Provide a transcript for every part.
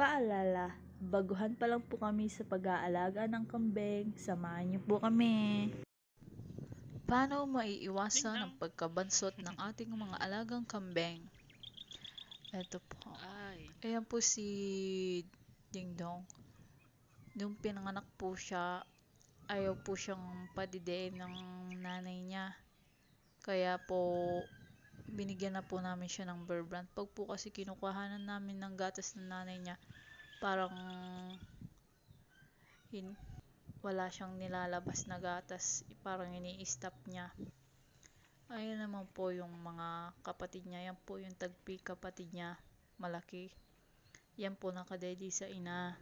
Paalala, baguhan pa lang po kami sa pag-aalaga ng kambing. Samahan niyo po kami. Paano maiiwasan ang pagkabansot ng ating mga alagang kambing? Ito po. Ay, Ayan po si Ding Dong. Nung pinanganak po siya, ayaw po siyang padidiin ng nanay niya. Kaya po, binigyan na po namin siya ng bear brand. Pag po kasi kinukuhanan namin ng gatas ng nanay niya, parang hin wala siyang nilalabas na gatas. Parang ini-stop niya. Ayun naman po yung mga kapatid niya. Yan po yung tagpi kapatid niya. Malaki. Yan po nakadedi sa ina.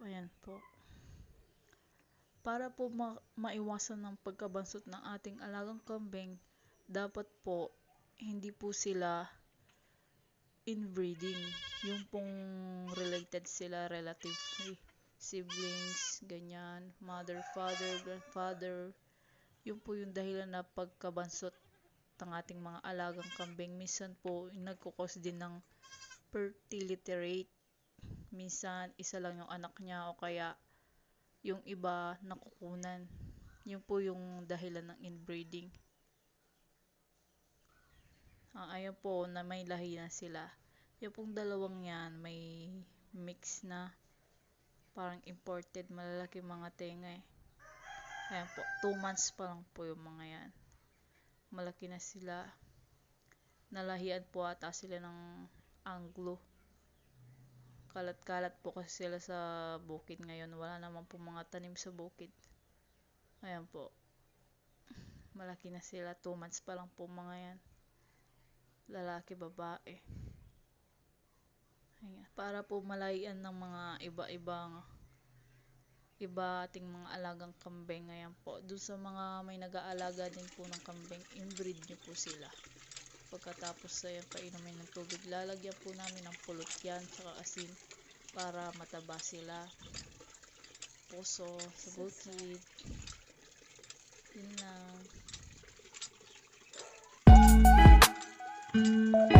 Ayan po. Para po ma- maiwasan ng pagkabansot ng ating alagang kambing, dapat po hindi po sila inbreeding. Yung pong related sila relatively. Siblings, ganyan, mother, father, grandfather. Yun po yung dahilan na pagkabansot ng ating mga alagang kambing. Minsan po, nagkukos din ng fertility rate. Minsan, isa lang yung anak niya o kaya yung iba nakukunan. Yun po yung dahilan ng inbreeding. Ah, ayun po na may lahi na sila. Yung pong dalawang yan, may mix na parang imported malalaki mga tenga eh. Ayan po, 2 months pa lang po yung mga yan. Malaki na sila. Nalahian po ata sila ng Anglo. Kalat-kalat po kasi sila sa bukid ngayon. Wala naman po mga tanim sa bukid. Ayan po. Malaki na sila. 2 months pa lang po mga yan. Lalaki, babae. Ayan. Para po malayan ng mga iba-ibang iba ating mga alagang kambing ngayon po. Doon sa mga may nag-aalaga din po ng kambing, inbreed nyo po sila. Pagkatapos sa yan, painumin ng tubig, lalagyan po namin ng pulot yan, tsaka asin para mataba sila. Puso, sa bukid. Yun lang. Música